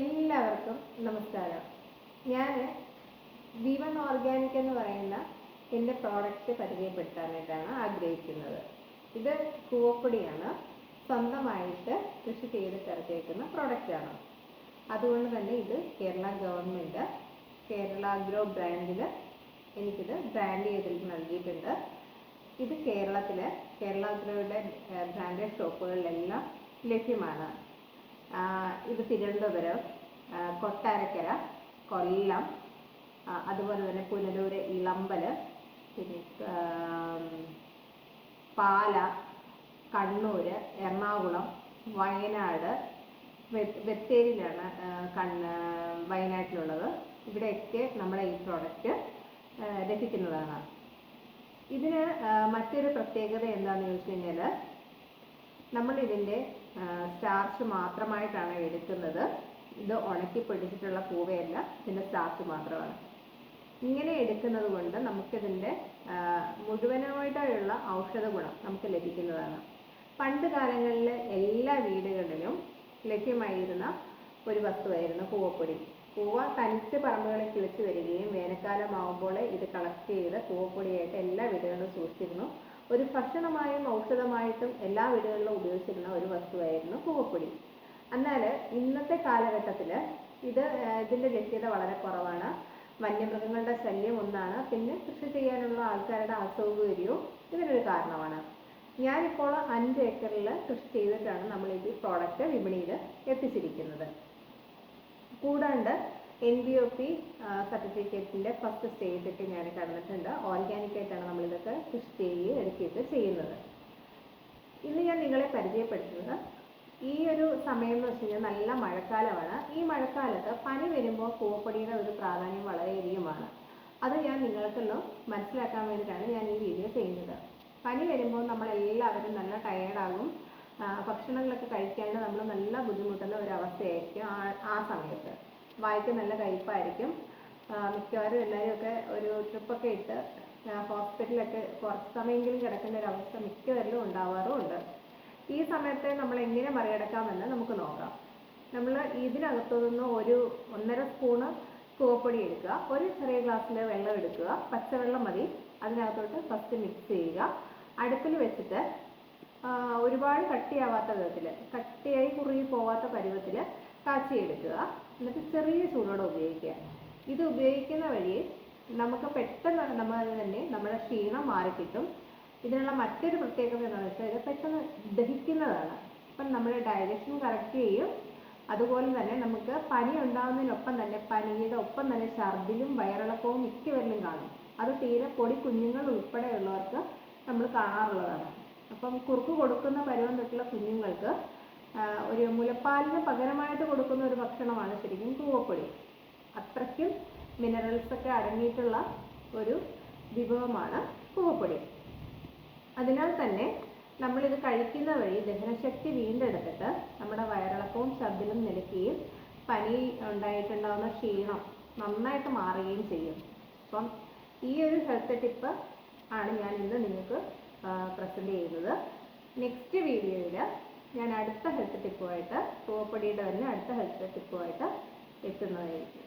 എല്ലാവർക്കും നമസ്കാരം. ഞാൻ വി വൺ ഓർഗാനിക് എന്ന് പറയുന്ന എന്റെ പ്രോഡക്റ്റ് പരിചയപ്പെടുത്താനായിട്ടാണ് ആഗ്രഹിക്കുന്നത്. ഇത് കൂവപ്പൊടിയാണ്. സ്വന്തമായിട്ട് കൃഷി ചെയ്ത് ചേർത്തേക്കുന്ന പ്രോഡക്റ്റാണ് അതുകൊണ്ട് തന്നെ ഇത് കേരള ഗവൺമെന്റ് കേരള അഗ്രോ ബ്രാൻഡിൽ എനിക്കിത് ബ്രാൻഡ് ചെയ്തിൽ നൽകിയിട്ടുണ്ട്. ഇത് കേരളത്തിലെ കേരള അഗ്രോയുടെ ബ്രാൻഡഡ് ഷോപ്പുകളിലെല്ലാം ലഭ്യമാണ്. ഇത് തിരുവനന്തപുരം കൊട്ടാരക്കര കൊല്ലം അതുപോലെ തന്നെ പുനലൂര് ഇളമ്പൽ പിന്നെ പാല കണ്ണൂർ എറണാകുളം വയനാട് ബത്തേരിയിലാണ് കണ്ണ് വയനാട്ടിലുള്ളത്. ഇവിടെയൊക്കെ നമ്മുടെ ഈ പ്രോഡക്റ്റ് ലഭിക്കുന്നതാണ്. ഇതിന് മറ്റൊരു പ്രത്യേകത എന്താണെന്ന് ചോദിച്ചു കഴിഞ്ഞാൽ നമ്മൾ ഇതിന്റെ സ്റ്റാർച്ച് മാത്രമായിട്ടാണ് എടുക്കുന്നത്. ഇത് ഉണക്കി പിടിച്ചിട്ടുള്ള പൂവയല്ല ഇതിന്റെ സ്റ്റാർച്ച് മാത്രമാണ്. ഇങ്ങനെ എടുക്കുന്നത് കൊണ്ട് നമുക്കിതിന്റെ മുഴുവനായിട്ടുള്ള ഔഷധ ഗുണം നമുക്ക് ലഭിക്കുന്നതാണ്. പണ്ട് കാലങ്ങളിൽ എല്ലാ വീടുകളിലും ലഭ്യമായിരുന്ന ഒരു വസ്തുവായിരുന്നു പൂവപ്പൊടി. പൂവ തനിച്ച് പറമ്പുകളിൽ കിളിച്ച് വരികയും വേനൽക്കാലമാകുമ്പോൾ ഇത് കളക്ട് ചെയ്ത് പൂവപ്പൊടിയായിട്ട് എല്ലാ വീടുകളിലും സൂക്ഷിച്ചിരുന്നു. ഒരു ഭക്ഷണമായും ഔഷധമായിട്ടും എല്ലാ വീടുകളിലും ഉപയോഗിച്ചിരുന്ന ഒരു വസ്തുവായിരുന്നു പൂവപ്പൊടി എന്നാൽ ഇന്നത്തെ കാലഘട്ടത്തിൽ ഇത് ഇതിന്റെ ലഭ്യത വളരെ കുറവാണ്. വന്യമൃഗങ്ങളുടെ ശല്യം ഒന്നാണ്. പിന്നെ കൃഷി ചെയ്യാനുള്ള ആൾക്കാരുടെ അസൗകര്യവും ഇതിനൊരു കാരണമാണ്. ഞാനിപ്പോൾ അഞ്ച് ഏക്കറിൽ കൃഷി ചെയ്തിട്ടാണ് നമ്മൾ ഈ പ്രോഡക്റ്റ് വിപണിയിൽ എത്തിച്ചിരിക്കുന്നത്. കൂടാണ്ട് എൻ ബി ഒ പി സർട്ടിഫിക്കറ്റിന്റെ ഫസ്റ്റ് സ്റ്റേജൊക്കെ ഞാൻ കടന്നിട്ടുണ്ട്. ഓർഗാനിക് ആയിട്ടാണ് നമ്മളിതൊക്കെ കൃഷി ചെയ്യുകയും എടുക്കുകയൊക്കെ ചെയ്യുന്നത്. ഇന്ന് ഞാൻ നിങ്ങളെ പരിചയപ്പെടുത്തുന്നത് ഈ ഒരു സമയം എന്ന് വെച്ച് കഴിഞ്ഞാൽ നല്ല മഴക്കാലമാണ്. ഈ മഴക്കാലത്ത് പനി വരുമ്പോൾ പൂപ്പൊടിയുടെ ഒരു പ്രാധാന്യം വളരെയധികമാണ്. അത് ഞാൻ നിങ്ങൾക്കൊന്ന് മനസ്സിലാക്കാൻ വേണ്ടിയിട്ടാണ് ഞാൻ ഈ വീഡിയോ ചെയ്യുന്നത്. പനി വരുമ്പോൾ നമ്മളെല്ലാവരും നല്ല ടയേർഡാകും ഭക്ഷണങ്ങളൊക്കെ കഴിക്കാണ്ട് നമ്മൾ നല്ല ബുദ്ധിമുട്ടുന്ന ഒരു അവസ്ഥയായിരിക്കും ആ സമയത്ത്. വായിക്ക് നല്ല കയ്പായിരിക്കും. ആ, മിക്കവാറും എല്ലാവരും ഒക്കെ ഒരു ട്രിപ്പൊക്കെ ഇട്ട് ഹോസ്പിറ്റലൊക്കെ കുറച്ച് സമയമെങ്കിലും കിടക്കുന്ന ഒരു അവസ്ഥ മിക്കവരിലും ഉണ്ടാവാറുമുണ്ട്. ഈ സമയത്തെ നമ്മൾ എങ്ങനെ മറികടക്കാമെന്ന് നമുക്ക് നോക്കാം. നമ്മൾ ഇതിനകത്തു നിന്ന് ഒരു ഒന്നര സ്പൂണ് കൂവപ്പൊടി എടുക്കുക ഒരു ചെറിയ ഗ്ലാസ്സിൽ വെള്ളം എടുക്കുക പച്ചവെള്ളം മതി. അതിനകത്തോട്ട് ഫസ്റ്റ് മിക്സ് ചെയ്യുക. അടുപ്പിൽ വെച്ചിട്ട് ഒരുപാട് കട്ടിയാവാത്ത വിധത്തിൽ കട്ടിയായി കുറുകി പോവാത്ത പരുവത്തിൽ കാച്ചിയെടുക്കുക എന്നിട്ട് ചെറിയ ചൂടോടെ ഉപയോഗിക്കുക. ഇത് ഉപയോഗിക്കുന്ന വഴി നമുക്ക് പെട്ടെന്ന് നമ്മൾ തന്നെ നമ്മുടെ ക്ഷീണം മാറിക്കിട്ടും ഇതിനുള്ള മറ്റൊരു പ്രത്യേകത എന്താണെന്ന് വെച്ചാൽ ഇത് പെട്ടെന്ന് ദഹിക്കുന്നതാണ്. അപ്പം നമ്മുടെ ഡയജഷൻ കറക്റ്റ് ചെയ്യും. അതുപോലെ തന്നെ നമുക്ക് പനി ഉണ്ടാകുന്നതിനൊപ്പം തന്നെ പനിയുടെ ഒപ്പം തന്നെ ഛർദിലും വയറിളക്കവും മിക്കവരിലും കാണും. അത് തീരെ പൊടി കുഞ്ഞുങ്ങൾ ഉൾപ്പെടെയുള്ളവർക്ക് നമ്മൾ കാണാറുള്ളതാണ്. അപ്പം കുറുക്ക് കൊടുക്കുന്ന പരുവം തൊട്ടുള്ള കുഞ്ഞുങ്ങൾക്ക് ഒരു മുലപ്പാലിന് പകരമായിട്ട് കൊടുക്കുന്ന ഒരു ഭക്ഷണമാണ് ശരിക്കും കൂവപ്പൊടി അത്രയ്ക്കും മിനറൽസ് ഒക്കെ അടങ്ങിയിട്ടുള്ള ഒരു വിഭവമാണ് കൂവപ്പൊടി അതിനാൽ തന്നെ നമ്മളിത് കഴിക്കുന്ന വഴി ദഹനശക്തി വീണ്ടെടുത്തിട്ട് നമ്മുടെ വയറിളക്കവും ശബ്ദിലും നിലയ്ക്കുകയും പനി ഉണ്ടായിട്ടുണ്ടാകുന്ന ക്ഷീണം നന്നായിട്ട് മാറുകയും ചെയ്യും. അപ്പം ഈ ഒരു ഹെൽത്ത് ടിപ്പ് ആണ് ഞാൻ ഇന്ന് നിങ്ങൾക്ക് പ്രസന്റ് ചെയ്യുന്നത്. നെക്സ്റ്റ് വീഡിയോയിൽ ഞാൻ അടുത്ത ഹെൽത്ത് ടിപ്പുമായിട്ട് പോപ്പടിയുടെ തന്നെ അടുത്ത ഹെൽത്ത് ടിപ്പുമായിട്ട് എത്തുന്നതായിരിക്കും.